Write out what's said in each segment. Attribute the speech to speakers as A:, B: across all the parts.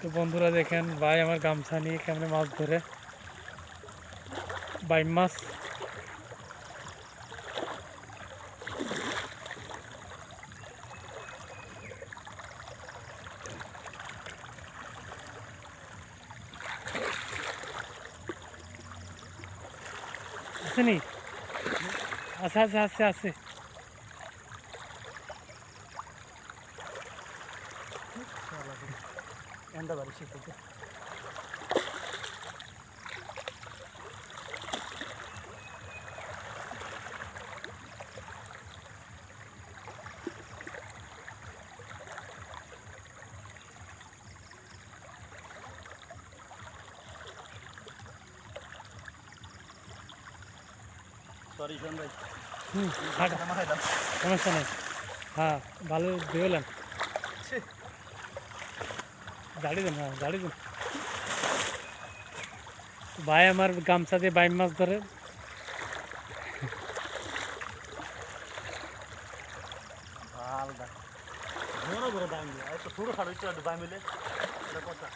A: তো বন্ধুরা দেখেন, ভাই আমার গামছা নিয়ে কেমনে মাছ ধরে। বাইম মাছ। আছে নি? আছে আছে আছে আছে।
B: എന്താ പരീക്ഷിച്ചത്
A: হুম হ্যাঁ ভালো বেরোলাম গাড়ি দেন হ্যাঁ গাড়ি দেন ভাই আমার গামছা দিয়ে বাইম মাছ ধরে।
B: আলাদা বড় বড় দাম দিয়ে আর তো ছোটো খাটো একটু দাম মিলে এটা কথা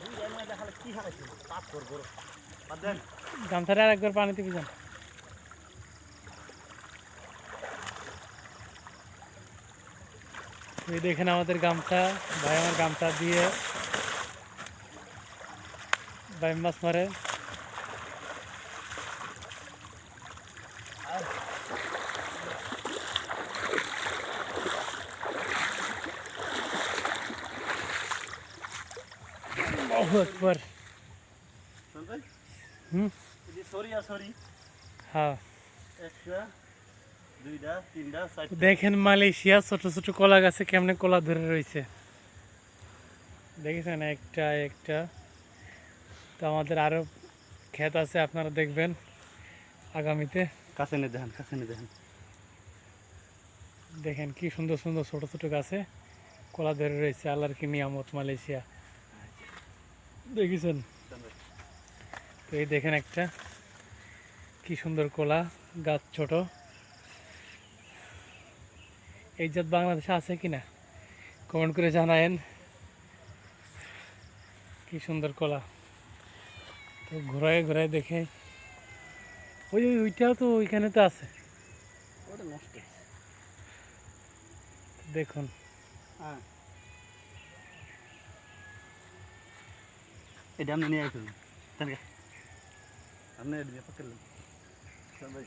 B: দুই জায়গায় দেখালে কি হারাইছে পাপ কর বড় বাদ দেন
A: গামছাটা আর একবার পানিতে ভিজান এই দেখেন আমাদের গামছা। ভাই আমার গামছা দিয়ে বাইম মাছ মারে। আল্লাহু আকবার।
B: শোন ভাই
A: হুম?
B: এই
A: দেখেন মালয়েশিয়া ছোট ছোট কলা গাছে কেমনে কলা ধরে রয়েছে। দেখেছেন একটা একটা। তো আমাদের আরও ক্ষেত আছে আপনারা দেখবেন আগামীতে।
B: কাছে নে দেখেন কাছে নে দেখেন।
A: দেখেন কি সুন্দর সুন্দর ছোট ছোট গাছে কলা ধরে রয়েছে আল্লাহর কি নিয়ামত মালয়েশিয়া। দেখেছেন? তো এই দেখেন একটা কি সুন্দর কলা গাছ ছোট। এই জাত বাংলাদেশে আছে কিনা? কমেন্ট করে জানায়েন। কি সুন্দর কলা। তো ঘোরায় ঘোরায় দেখে। ওই ওই ওইটাও তো ওইখানে তো আছে।
B: ওটা নষ্ট
A: দেখুন।
B: হ্যাঁ। এটা আপনি নিয়ে আসুন। আপনি এটা দিয়ে পকেলেন ভাই